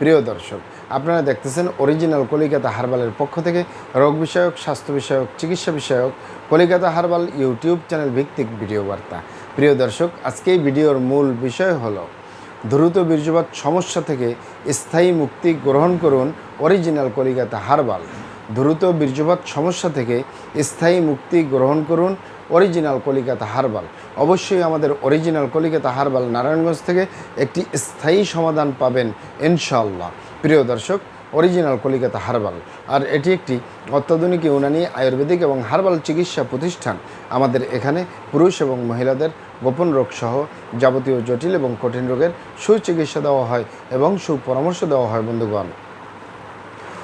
প্রিয় দর্শক, আপনারা দেখতেছেন অরিজিনাল কলিকাতা হারবালের পক্ষ থেকে রোগ বিষয়ক, স্বাস্থ্য বিষয়ক, চিকিৎসা বিষয়ক কলিকাতা হারবাল ইউটিউব চ্যানেল ভিত্তিক ভিডিও বার্তা। প্রিয় দর্শক, আজকে এই ভিডিওর মূল বিষয় হলো, দ্রুত বীর্যপাত সমস্যা থেকে স্থায়ী মুক্তি গ্রহণ করুন অরিজিনাল কলিকাতা হারবাল। দ্রুত বীর্যপাত সমস্যা থেকে স্থায়ী মুক্তি গ্রহণ করুন অরিজিনাল কলিকাতা হারবাল। অবশ্যই আমাদের অরিজিনাল কলিকাতা হারবাল নারায়ণগঞ্জ থেকে একটি স্থায়ী সমাধান পাবেন ইনশাল্লাহ প্রিয় দর্শক, অরিজিনাল কলিকাতা হারবাল। আর এটি একটি অত্যাধুনিক ইউনানি আয়ুর্বেদিক এবং হারবাল চিকিৎসা প্রতিষ্ঠান। আমাদের এখানে পুরুষ এবং মহিলাদের গোপন রোগ সহ যাবতীয় জটিল এবং কঠিন রোগের সুচিকিৎসা দেওয়া হয় এবং সুপরামর্শ দেওয়া হয়, বন্ধুগণ।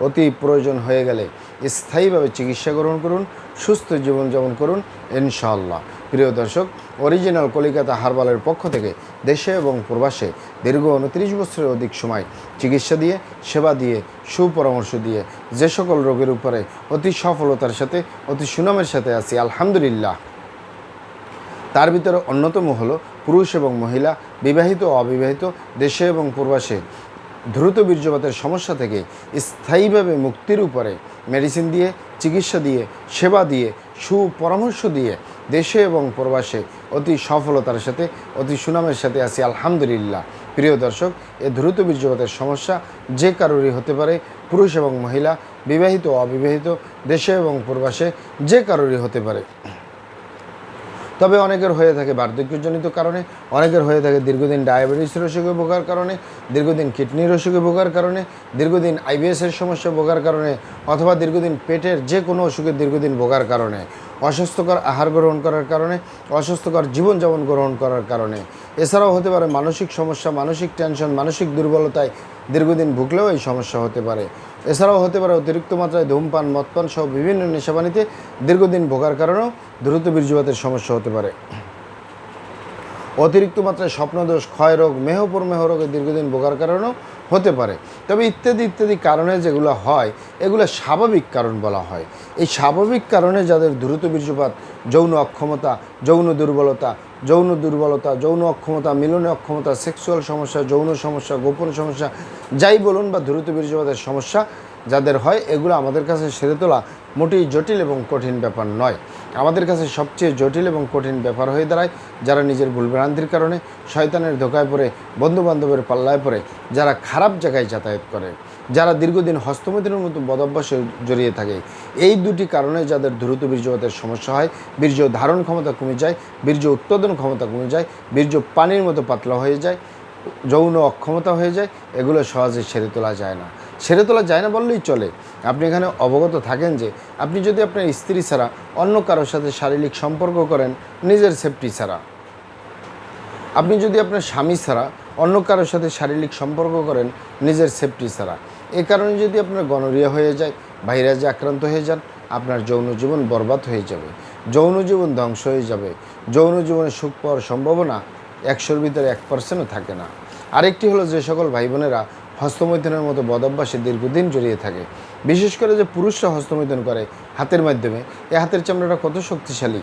অতি প্রয়োজন হয়ে গেলে স্থায়ীভাবে চিকিৎসা গ্রহণ করুন, সুস্থ জীবনযাপন করুন, ইনশাআল্লাহ। প্রিয় দর্শক, অরিজিনাল কলিকাতা হারবালের পক্ষ থেকে দেশে এবং প্রবাসে দীর্ঘ উনত্রিশ বছরের অধিক সময় চিকিৎসা দিয়ে, সেবা দিয়ে, সুপরামর্শ দিয়ে যে সকল রোগের উপরে অতি সফলতার সাথে, অতি সুনামের সাথে আছি, আলহামদুলিল্লাহ। তার ভিতরে অন্যতম হলো পুরুষ এবং মহিলা, বিবাহিত ও অবিবাহিত, দেশে এবং প্রবাসে দ্রুত বীর্যপাতের সমস্যা থেকে স্থায়ীভাবে মুক্তির উপরে মেডিসিন দিয়ে, চিকিৎসা দিয়ে, সেবা দিয়ে, সুপরামর্শ দিয়ে দেশে এবং প্রবাসে অতি সফলতার সাথে, অতি সুনামের সাথে আছি। আলহামদুলিল্লাহ। প্রিয় দর্শক, এ দ্রুত বীর্যপাতের সমস্যা যে কারোরই হতে পারে, পুরুষ এবং মহিলা, বিবাহিত অবিবাহিত, দেশে এবং প্রবাসে যে কারোরই হতে পারে। তবে অনেকের হয়ে থাকে বার্ধক্যজনিত কারণে, অনেকের হয়ে থাকে দীর্ঘদিন ডায়াবেটিস অসুখে ভোগার কারণে, দীর্ঘদিন কিডনি অসুখে ভোগার কারণে, দীর্ঘদিন আইবিএসের সমস্যা ভোগার কারণে, অথবা দীর্ঘদিন পেটের যে কোনো অসুখে দীর্ঘদিন ভোগার কারণে। অস্বাস্থ্যকর আহার গ্রহণ করার কারণে, অস্বাস্থ্যকর জীবনযাপন গ্রহণ করার কারণে। এছাড়াও হতে পারে মানসিক সমস্যা, মানসিক টেনশন, মানসিক দুর্বলতায় দীর্ঘদিন ভুগলেও এই সমস্যা হতে পারে। এছাড়াও হতে পারে অতিরিক্ত মাত্রায় ধূমপান, মদপান সহ বিভিন্ন নেশাবানিতে দীর্ঘদিন ভোগার কারণেও দ্রুত বীর্যপাতের সমস্যা হতে পারে। অতিরিক্ত মাত্রায় স্বপ্নদোষ, ক্ষয়রোগ মেহপরমেহ রোগে দীর্ঘদিন ভোগার কারণেও হতে পারে। তবে ইত্যাদি ইত্যাদি কারণে যেগুলো হয়, এগুলো স্বাভাবিক কারণ বলা হয়। এই স্বাভাবিক কারণে যাদের দ্রুত বীর্যপাত, যৌন অক্ষমতা, যৌন দুর্বলতা যৌন দুর্বলতা, যৌন অক্ষমতা, মিলনে অক্ষমতা, সেক্সুয়াল সমস্যা, যৌন সমস্যা, গোপন সমস্যা, যাই বলুন বা দ্রুত বীর্যপাতের সমস্যা যাদের হয়, এগুলো আমাদের কাছে সেরে তোলা মোটেই জটিল এবং কঠিন ব্যাপার নয়। আমাদের কাছে সবচেয়ে জটিল এবং কঠিন ব্যাপার হয়ে দাঁড়ায় যারা নিজের ভুলভ্রান্তির কারণে শয়তানের ধোকায় পড়ে, বন্ধুবান্ধবের পাল্লায় পড়ে, যারা খারাপ জায়গায় যাতায়াত করে, যারা দীর্ঘদিন হস্তমতির মতো বদভ্যাসে জড়িয়ে থাকে। এই দুটি কারণে যাদের দ্রুত বীর্যপাতের সমস্যা হয়, বীর্য ধারণ ক্ষমতা কমে যায়, বীর্য উৎপাদন ক্ষমতা কমে যায়, বীর্য পানির মতো পাতলা হয়ে যায়, যৌন অক্ষমতা হয়ে যায়, এগুলো সহজে সেরে তোলা যায় না। সেরে তোলা যায় না বললেই চলে। আপনি এখানে অবগত থাকেন যে, আপনি যদি আপনার স্ত্রী ছাড়া অন্য কারোর সাথে শারীরিক সম্পর্ক করেন, নিজের সেফটি ছাড়া। আপনি যদি আপনার স্বামী ছাড়া অন্য কারোর সাথে শারীরিক সম্পর্ক করেন, নিজের সেফটি ছাড়া। এ কারণে যদি আপনার গনোরিয়া হয়ে যায় ভাইরাসে আক্রান্ত হয়ে যান, আপনার যৌন জীবন বরবাদ হয়ে যাবে। যৌন জীবন ধ্বংস হয়ে যাবে। যৌন জীবনে সুখ পাওয়ার সম্ভাবনা একশোর ভিতরে এক পার্সেন্টও থাকে না। আরেকটি হলো যে সকল ভাই বোনেরা হস্তমৈথুনের মতো বদভ্যাসে দীর্ঘদিন জড়িয়ে থাকে। বিশেষ করে যে পুরুষরা হস্তমৈথুন করে হাতের মাধ্যমে, এ হাতের চামড়াটা কত শক্তিশালী।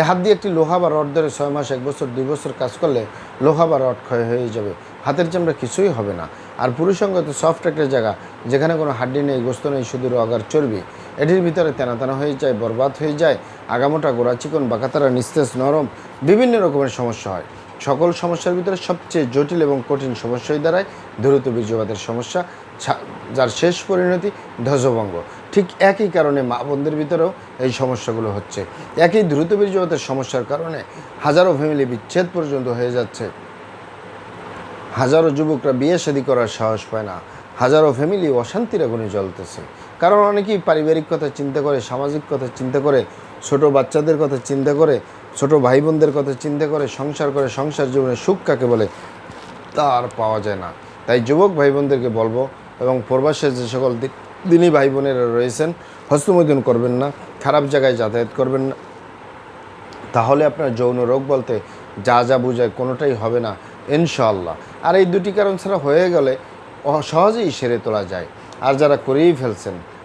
এ হাত দিয়ে একটি লোহা বা রড ধরে ছয় মাস, এক বছর, দুই বছর কাজ করলে লোহা বা রড ক্ষয় হয়ে যাবে। হাতের চামড়া কিছুই হবে না। আর পুরুষঙ্গ তো সফট একটা জায়গা, যেখানে কোনো হাড্ডি নেই, গোস্ত নেই, শুধু অগার চর্বি, এটির ভিতরে তেনা তেনা হয়ে যায়, বরবাদ হয়ে যায়, আগামোটা গোড়া চিকন বাঁকাতারা নিস্তেজ, নরম, বিভিন্ন রকমের সমস্যা হয়। সকল সমস্যার ভিতরে সবচেয়ে জটিল এবং কঠিন সমস্যাই দাঁড়ায় দ্রুত বীর্যপাতের সমস্যা যার শেষ পরিণতি ধ্বজভঙ্গ। ঠিক একই কারণে মা বোনদের ভিতরেও এই সমস্যাগুলো হচ্ছে। একই দ্রুত বীর্যপাতের সমস্যার কারণে হাজারো ফ্যামিলি বিচ্ছেদ পর্যন্ত হয়ে যাচ্ছে। হাজারো যুবকরা বিয়ে শাদী করার সাহস পায় না। হাজারো ফ্যামিলি অশান্তির আগুনে জ্বলতেছে। কারণ অনেকেই পারিবারিক কথা চিন্তা করে, সামাজিক কথা চিন্তা করে ছোট বাচ্চাদের কথা চিন্তা করে, ছোট ভাই বোনদের কথা চিন্তা করে, সংসার করে, সংসার জীবনে সুখ কাকে বলে তা আর পাওয়া যায় না। তাই যুবক ভাই বোনদেরকে বলব এবং প্রবাসে যে সকল দি- দিনী ভাই বোনেরা রয়েছেন হস্তমৈদন করবেন না, খারাপ জায়গায় যাতায়াত করবেন না। তাহলে আপনার যৌন রোগ বলতে যা যা বোঝায় কোনোটাই হবে না, ইনশাআল্লাহ। আর এই দুটি কারণ ছাড়া হয়ে গেলে সহজেই সেরে তোলা যায়। আর যারা করেই ফেলছেন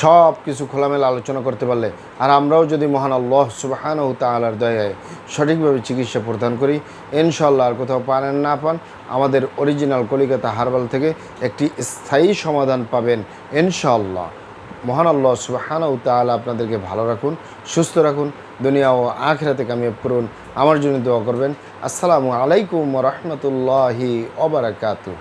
সব কিছু খোলামেলা আলোচনা করতে পারলে, আর আমরাও যদি মহান আল্লাহ সুবাহান ও তালার দয়ায় সঠিকভাবে চিকিৎসা প্রদান করি ইনশাল্লাহ আর কোথাও আর না পান, আমাদের অরিজিনাল কলিকাতা হারবাল থেকে একটি স্থায়ী সমাধান পাবেন ইনশাল্লাহ মহান আল্লাহ সুবাহান ও তালা আপনাদেরকে ভালো রাখুন, সুস্থ রাখুন, দুনিয়া ও আখরাতে কামিয়াব করুন, আমার জন্য দোয়া করবেন। আসসালামু আলাইকুম রহমতুল্লাহি ওবরাকাতু